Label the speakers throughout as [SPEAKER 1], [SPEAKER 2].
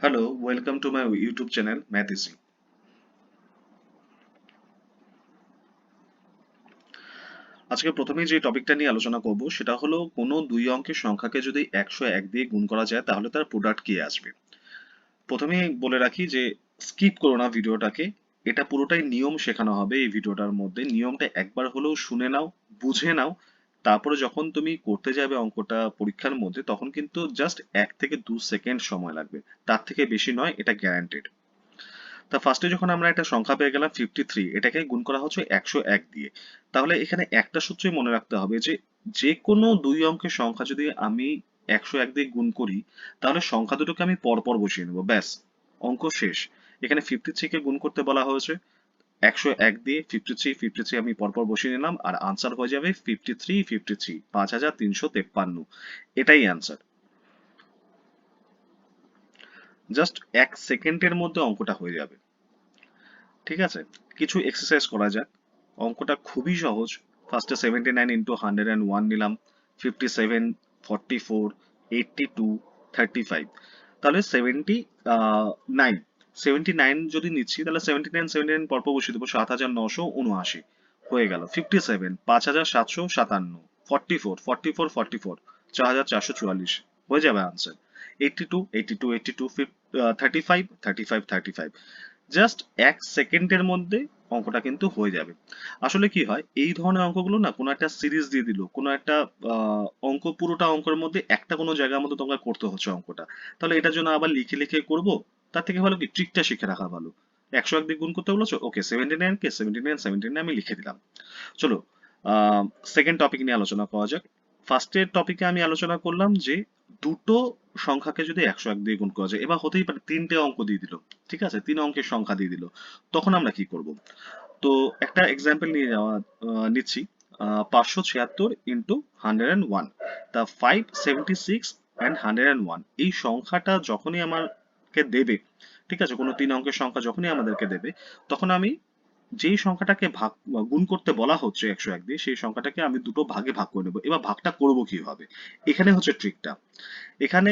[SPEAKER 1] Hello, welcome to my YouTube channel Math Easy. আজকে প্রথমেই যে টপিকটা নিয়ে আলোচনা করব সেটা হলো কোনো দুই অঙ্কের সংখ্যাকে যদি একশো এক দিয়ে গুণ করা যায় তাহলে তার প্রোডাক্ট কি আসবে প্রথমে বলে রাখি যে স্কিপ করো না ভিডিওটাকে এটা পুরোটাই নিয়ম শেখানো হবে এই ভিডিওটার মধ্যে নিয়মটা একবার হলেও শুনে নাও বুঝে নাও তারপরে যখন তুমি করতে যাবে অঙ্কটা পরীক্ষার মধ্যে, তখন কিন্তু জাস্ট এক থেকে দু সেকেন্ড সময় লাগবে। তার থেকে বেশি নয়, এটা গ্যারান্টেড তা ফার্স্টে যখন আমরা একটা সংখ্যা পেয়ে গেলাম ফিফটি থ্রি এটাকে গুণ করা হচ্ছে একশো এক দিয়ে। তাহলে এখানে একটা সূত্রই মনে রাখতে হবে যে যে কোনো দুই অঙ্কের সংখ্যা যদি আমি একশো এক দিয়ে গুণ করি, তাহলে সংখ্যা দুটোকে আমি পরপর বসিয়ে নেব, ব্যাস, অঙ্ক শেষ। এখানে ফিফটি থ্রি কে গুণ করতে বলা হয়েছে। একশো এক দিয়ে ফিফটি থ্রি ফিফটি থ্রি আমি পরপর বসিয়ে নিলাম, আর আনসার হয়ে যাবে ফিফটি থ্রি ফিফটি থ্রি পাঁচ হাজার তিনশো তেপ্পান্ন। এটাই অ্যান্সার জাস্ট এক সেকেন্ডের মধ্যে অঙ্কটা হয়ে যাবে। ঠিক আছে? কিছু এক্সারসাইজ করা যাক। অঙ্কটা খুবই সহজ। ফার্স্টে seventy nine into hundred and one নিলাম। Fifty seven forty four eighty two thirty five তাহলে সেভেন্টি নাইন সেভেন্টি নাইন যদি নিচ্ছি, তাহলে সেভেন্টি নাইন সেভেন্টি নাইন পরপর বসিয়ে দেবো সাত হাজার নশো উনআশি। হয়ে গেল, ফিফটি সেভেন, পাঁচ হাজার সাতশো সাতান্ন, forty four forty four forty four, চার হাজার চারশো চুয়াল্লিশ। হয়ে যাবে answer two two two thirty five thirty five thirty five just এক সেকেন্ডের মধ্যে অঙ্কটা কিন্তু হয়ে যাবে। আসলে কি হয়, এই ধরনের অঙ্কগুলো না কোনো একটা সিরিজ দিয়ে দিল, কোনো একটা অঙ্ক, পুরোটা অঙ্কের মধ্যে একটা কোনো জায়গার মধ্যে তোমাকে করতে হচ্ছে অঙ্কটা। তাহলে এটার জন্য আবার লিখে লিখে করব তার থেকে ভালো কি? ট্রিকটা শিখে রাখা ভালো। একশো এক দিয়ে গুণ করতে বলেছ? ওকে সেভেন্টি নাইন কে সেভেন্টি নাইন সেভেন্টি নাইন আমি লিখে দিলাম। চলো সেকেন্ড টপিক নিয়ে আলোচনা করা যাক। ফার্স্টের টপিকে আমি আলোচনা করলাম যে, দুটো সংখ্যাকে যদি একশো এক দিয়ে গুণ করা যায়, এবার হতেই পারে তিনটে অঙ্ক দিয়ে দিল। ঠিক আছে? তিন অঙ্কের সংখ্যা দিয়ে দিল। তখন আমরা কি করব? তো একটা এক্সাম্পল নিয়ে যাওয়া নিচ্ছি। পাঁচশো ছিয়াত্তর ইন্টু হান্ড্রেড অ্যান্ড ওয়ান তা five seventy six and hundred and one এই সংখ্যাটা যখনই আমাকে দেবে ঠিক আছে? কোনো তিন অঙ্কের সংখ্যা যখনই আমাদেরকে দেবে তখন আমি যেই সংখ্যাটাকে ভাগ গুণ করতে বলা হচ্ছে একশো এক দিয়ে সেই সংখ্যাটাকে আমি দুটো ভাগে ভাগ করে নেব। এবার ভাগটা করব কীভাবে? এখানে হচ্ছে ট্রিকটা এখানে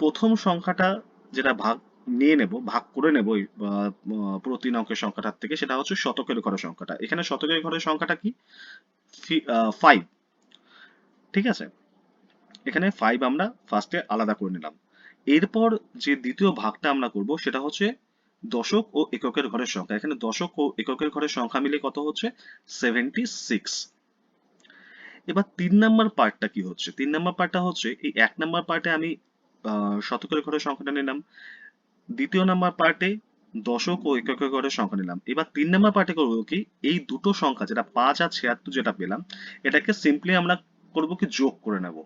[SPEAKER 1] প্রথম সংখ্যাটা যেটা ভাগ নিয়ে নেব ভাগ করে নেব এই, আহ, আহ, পুরো তিন অঙ্কের সংখ্যাটার থেকে সেটা হচ্ছে শতকের ঘরের সংখ্যাটা। এখানে শতকের ঘরের সংখ্যাটা কি? ফাইভ ঠিক আছে? এখানে ফাইভ আমরা ফার্স্টে আলাদা করে নিলাম। এরপর যে দ্বিতীয় ভাগটা আমরা করব সেটা হচ্ছে দশক ও এককের ঘরের সংখ্যা। এখানে দশক ও এককের ঘরের সংখ্যা মিলে কত হচ্ছে? সেভেন্টি সিক্স এবার তিন নাম্বার পার্টটা কি হচ্ছে? তিন নাম্বার পার্টটা হচ্ছে, এই এক নাম্বার পার্টে আমি শতকের ঘরের সংখ্যাটা নিলাম। দ্বিতীয় নাম্বার পার্টে দশক ও এককের ঘরের সংখ্যা নিলাম। এবার তিন নাম্বার পার্টে করব কি? এই দুটো সংখ্যা, যেটা পাঁচ আর ছিয়াত্তর যেটা পেলাম, এটাকে সিম্পলি আমরা করব কি? যোগ করে নেব।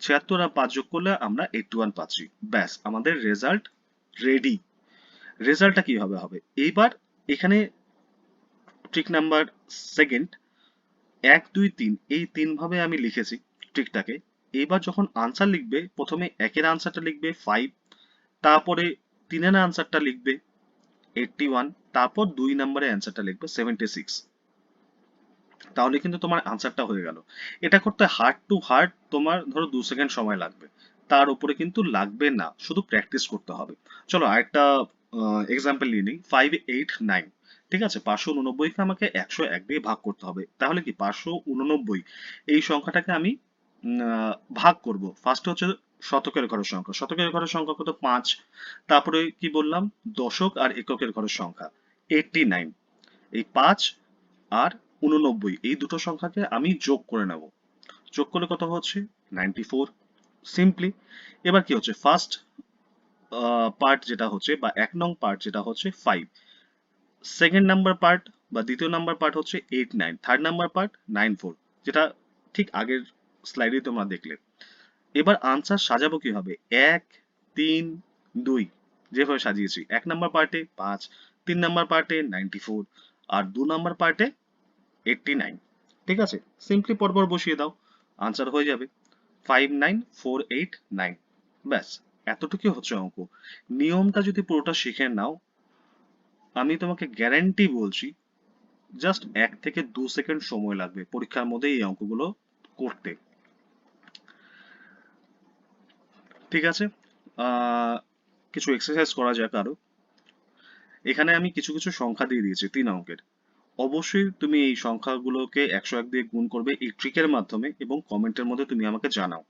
[SPEAKER 1] ছিয়াত্তর আর পাঁচ যোগ করলে আমরা এইটটি ওয়ান পাচ্ছি। ব্যাস, আমাদের রেজাল্ট রেডি রেজাল্টটা কীভাবে হবে? এইবার এখানে ট্রিক নাম্বার সেকেন্ড এক, দুই, তিন, এই তিন ভাবে আমি লিখেছি ট্রিকটাকে এইবার যখন আনসার লিখবে, প্রথমে একের আনসারটা লিখবে ফাইভ তারপরে তিনের আনসারটা লিখবে এইটটি ওয়ান তারপর দুই নম্বরে অ্যান্সারটা লিখবে সেভেন্টি সিক্স তাহলে কিন্তু তোমার আনসারটা হয়ে গেল। এটা করতে হার্ড টু হার্ড তোমার ধরো দু সেকেন্ড সময় লাগবে। তার উপরে কিন্তু লাগবে না, শুধু প্র্যাকটিস করতে হবে। চলো আরেকটা এক্সাম্পল নিয়ে নিই। ফাইভ এইট নাইন ঠিক আছে? পাঁচশো উননব্বইকে আমাকে একশো এক দিয়ে ভাগ করতে হবে। তাহলে কি পাঁচশো উননব্বই, এই সংখ্যাটাকে আমি ভাগ করব। ফার্স্ট হচ্ছে শতকের ঘরের সংখ্যা। শতকের ঘরের সংখ্যা কত? পাঁচ। তারপরে কি বললাম? দশক আর এককের ঘরের সংখ্যা। এইটটি নাইন এই পাঁচ আর উননব্বই। এই দুটো সংখ্যাকে আমি যোগ করে নেব। যোগ করলে কত হচ্ছে? নাইনটি ফোর সিম্পলি এবার কি হচ্ছে? ফার্স্ট পার্ট যেটা হচ্ছে বা এক নং পার্ট যেটা হচ্ছে ফাইভ সেকেন্ড নাম্বার পার্ট বা দ্বিতীয় নাম্বার পার্ট হচ্ছে eight nine third number part nine four যেটা ঠিক আগের স্লাইডে তোমরা দেখলে। এবার আনসার সাজাবো কীভাবে? এক, তিন, দুই। যেভাবে সাজিয়েছি। এক নাম্বার পার্টে পাঁচ, তিন নাম্বার পার্টে নাইনটি ফোর আর দু নাম্বার পার্টে এইটটি নাইন ঠিক আছে? সিম্পলি পরপর বসিয়ে দাও। আনসার হয়ে যাবে। Five nine four eight nine ব্যাস এতটুকু হচ্ছে অঙ্ক। নিয়মটা যদি পুরোটা শিখে নাও, আমি তোমাকে গ্যারান্টি বলছি জাস্ট এক থেকে দু সেকেন্ড সময় লাগবে পরীক্ষার মধ্যে এই অঙ্কগুলো করতে। ঠিক আছে? কিছু এক্সারসাইজ করা যাক আরও। এখানে আমি কিছু কিছু সংখ্যা দিয়ে দিয়েছি, তিন অঙ্কের। অবশ্যই তুমি এই সংখ্যাগুলোকে একশো এক দিয়ে গুণ করবে এই ট্রিকের মাধ্যমে এবং কমেন্টের মধ্যে তুমি আমাকে জানাও।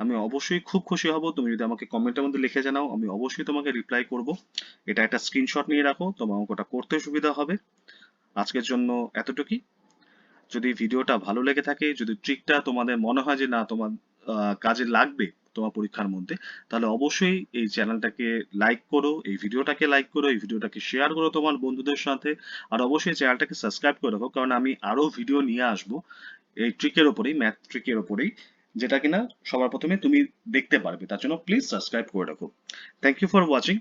[SPEAKER 1] আমি অবশ্যই খুব খুশি হব, তুমি যদি আমাকে কমেন্টের মধ্যে লিখে জানাও, আমি অবশ্যই তোমাকে রিপ্লাই করব। এটা একটা স্ক্রিনশট নিয়ে রাখো তোমার অঙ্কটা করতে সুবিধা হবে। আজকের জন্য এতটুকুই। যদি ভিডিওটা ভালো লেগে থাকে, যদি ট্রিকটা তোমাদের মনে হয় যে না তোমার কাজে লাগবে তোমার পরীক্ষার মধ্যে, তাহলে অবশ্যই এই চ্যানেলটাকে লাইক করো, এই ভিডিওটাকে লাইক করো, এই ভিডিওটাকে শেয়ার করো তোমার বন্ধুদের সাথে, আর অবশ্যই চ্যানেলটাকে সাবস্ক্রাইব করে রাখো, কারণ আমি আরও ভিডিও নিয়ে আসব এই ট্রিকের ওপরেই ম্যাথ ট্রিকের ওপরেই, যেটা কিনা সবার প্রথমে তুমি দেখতে পারবে, তার জন্য প্লিজ সাবস্ক্রাইব করে রাখো। Thank you for watching